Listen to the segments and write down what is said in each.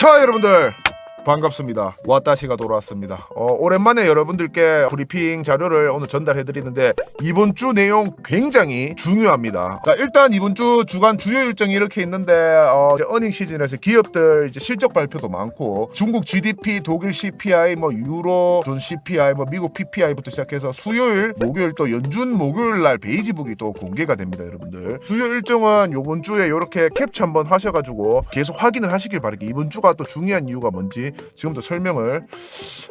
자 여러분들 반갑습니다. 와따시가 돌아왔습니다. 어, 오랜만에 여러분들께 브리핑 자료를 오늘 전달해 드리는데 이번 주 내용 굉장히 중요합니다. 자 일단 이번 주 주간 주요 일정이 이렇게 있는데 어, 어닝 시즌에서 기업들 이제 실적 발표도 많고 중국 GDP 독일 CPI 뭐 유로 존 CPI 뭐 미국 PPI부터 시작해서 수요일 목요일 또 연준 목요일 날 베이지북이 또 공개가 됩니다 여러분들. 주요 일정은 요번 주에 이렇게 캡처 한번 하셔가지고 계속 확인을 하시길 바랄게 이번 주가 또 중요한 이유가 뭔지 지금부터 설명을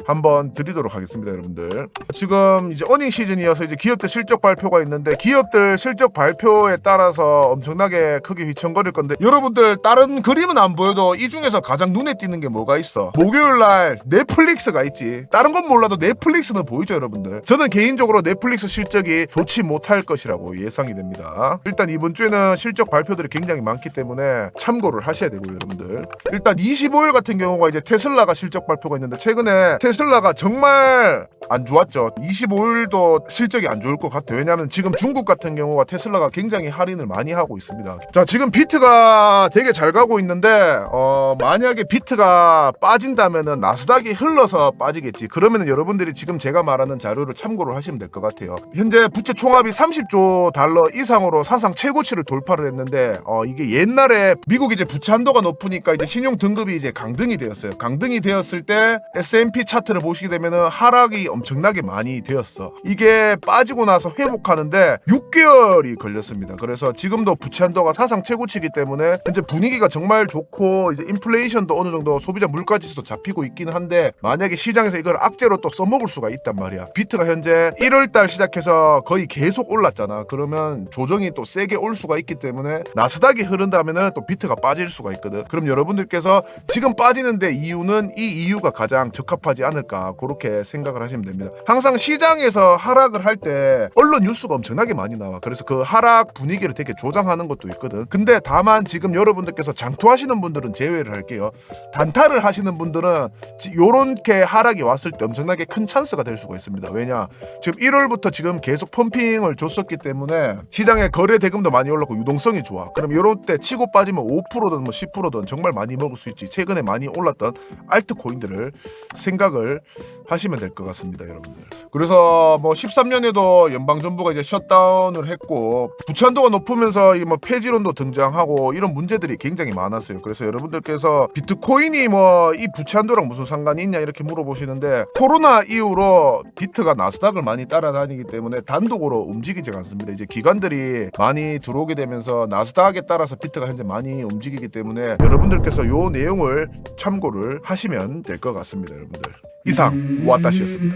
한번 드리도록 하겠습니다 여러분들. 지금 이제 어닝 시즌이어서 이제 기업들 실적 발표가 있는데 기업들 실적 발표에 따라서 엄청나게 크게 휘청거릴 건데 여러분들 다른 그림은 안 보여도 이 중에서 가장 눈에 띄는 게 뭐가 있어? 목요일 날 넷플릭스가 있지. 다른 건 몰라도 넷플릭스는 보이죠 여러분들? 저는 개인적으로 넷플릭스 실적이 좋지 못할 것이라고 예상이 됩니다. 일단 이번 주에는 실적 발표들이 굉장히 많기 때문에 참고를 하셔야 되고요 여러분들. 일단 25일 같은 경우가 이제 테슬라 가 실적 발표가 있는데 최근에 테슬라가 정말 안 좋았죠. 25일도 실적이 안 좋을 것 같아요. 왜냐하면 지금 중국 같은 경우가 테슬라가 굉장히 할인을 많이 하고 있습니다. 자 지금 비트가 되게 잘 가고 있는데 어 만약에 비트가 빠진다면은 나스닥이 흘러서 빠지겠지. 그러면은 여러분들이 지금 제가 말하는 자료를 참고를 하시면 될 것 같아요. 현재 부채 총합이 30조 달러 이상으로 사상 최고치를 돌파를 했는데 어 이게 옛날에 미국 이제 부채 한도가 높으니까 이제 신용 등급이 이제 강등이 되었어요. 강등 이 되었을 때 S&P 차트를 보시게 되면은 하락이 엄청나게 많이 되었어. 이게 빠지고 나서 회복하는데 6개월이 걸렸습니다. 그래서 지금도 부채 한도가 사상 최고치이기 때문에 현재 분위기가 정말 좋고 이제 인플레이션도 어느 정도 소비자 물가 지수도 잡히고 있기는 한데 만약에 시장에서 이걸 악재로 또 써먹을 수가 있단 말이야. 비트가 현재 1월 달 시작해서 거의 계속 올랐잖아. 그러면 조정이 또 세게 올 수가 있기 때문에 나스닥이 흐른다면은 또 비트가 빠질 수가 있거든. 그럼 여러분들께서 지금 빠지는데 이유는 이 이유가 가장 적합하지 않을까 그렇게 생각을 하시면 됩니다. 항상 시장에서 하락을 할 때 언론 뉴스가 엄청나게 많이 나와. 그래서 그 하락 분위기를 되게 조장하는 것도 있거든. 근데 다만 지금 여러분들께서 장투하시는 분들은 제외를 할게요. 단타를 하시는 분들은 지- 요렇게 하락이 왔을 때 엄청나게 큰 찬스가 될 수가 있습니다. 왜냐? 지금 1월부터 지금 계속 펌핑을 줬었기 때문에 시장에 거래 대금도 많이 올랐고 유동성이 좋아. 그럼 요런 때 치고 빠지면 5%든 뭐 10%든 정말 많이 먹을 수 있지. 최근에 많이 올랐던 알트 코인들을 생각을 하시면 될 것 같습니다 여러분들. 그래서 뭐 13년에도 연방 정부가 이제 셧다운을 했고 부채한도가 높으면서 이 뭐 폐지론도 등장하고 이런 문제들이 굉장히 많았어요. 그래서 여러분들께서 비트코인이 뭐 이 부채한도랑 무슨 상관이 있냐 이렇게 물어보시는데 코로나 이후로 비트가 나스닥을 많이 따라다니기 때문에 단독으로 움직이지 않습니다. 이제 기관들이 많이 들어오게 되면서 나스닥에 따라서 비트가 현재 많이 움직이기 때문에 여러분들께서 요 내용을 참고를 하시면 될 것 같습니다 여러분들 이상 와따시였습니다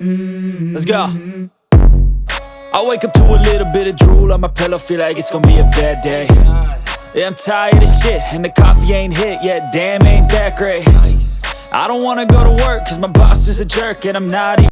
Let's go. I wake up to a little bit of drool on my pillow, feel like it's gonna be a bad day. Yeah, I'm tired of shit, and the coffee ain't hit yet. Damn, ain't that great. I don't wanna go to work, cause my boss is a jerk, and I'm not even.